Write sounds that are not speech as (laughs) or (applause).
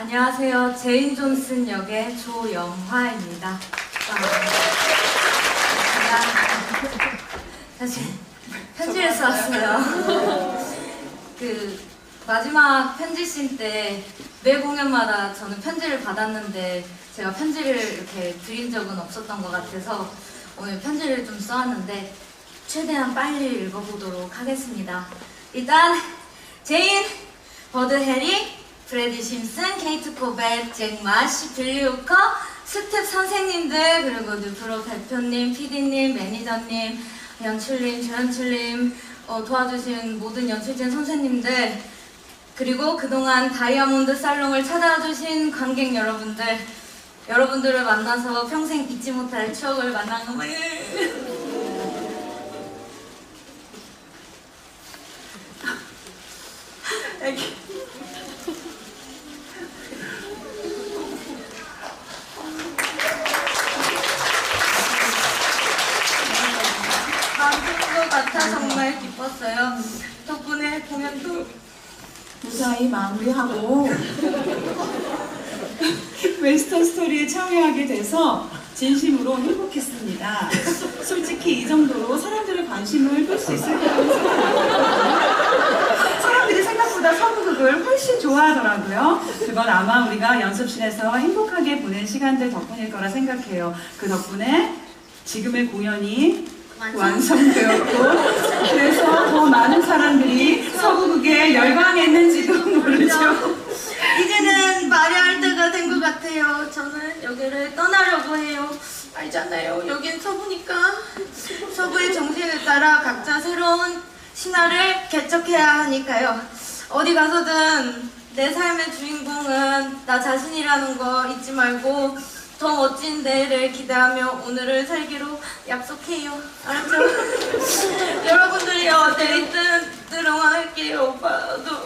안녕하세요. 제인 존슨 역의 조영화입니다. 아, 사실 편지를 써왔어요. 그 마지막 편지씬 때 매 공연마다 저는 편지를 받았는데 제가 편지를 이렇게 드린 적은 없었던 것 같아서 오늘 편지를 좀 써왔는데 최대한 빨리 읽어보도록 하겠습니다. 일단 제인, 버드 해리, 프레디 심슨, 케이트 코벳, 잭 마시, 빌리 우커, 스텝 선생님들 그리고 뉴프로 대표님, PD님, 매니저님, 연출님, 조연출님 어, 도와주신 모든 연출진 선생님들 그리고 그동안 다이아몬드 살롱을 찾아주신 관객 여러분들 여러분들을 만나서 평생 잊지 못할 추억을 만난 거. (laughs) 이렇게 만든 것 같아 정말 기뻤어요. 덕분에 공연도 무사히 마무리하고 (laughs) 웨스턴 스토리에 참여하게 돼서 진심으로 행복했습니다. 솔직히 이 정도로 사람들의 관심을 끌 수 있을 거라고 생각합니다. 사람들이 생각보다 서부극을 훨씬 좋아하더라고요. 그건 아마 우리가 연습실에서 행복하게 보낸 시간들 덕분일 거라 생각해요. 그 덕분에 지금의 공연이 완성되었고 그래서 더 많은 사람들이 서부극에 열광했는지도 (laughs) 모르죠. 이제는 말해야 할 때가 된 것 같아요. 저는 여기를 떠나려고 해요. 알잖아요. 여긴 서부니까 서부의 정신에 따라 각자 새로운 신화를 개척해야 하니까요. 어디 가서든 내 삶의 주인공은 나 자신이라는 거 잊지 말고 더 멋진 내일을 기대하며 오늘을 살기로 약속해요. 알았죠? 여러분들이요 데이트 응원할게요. 오빠도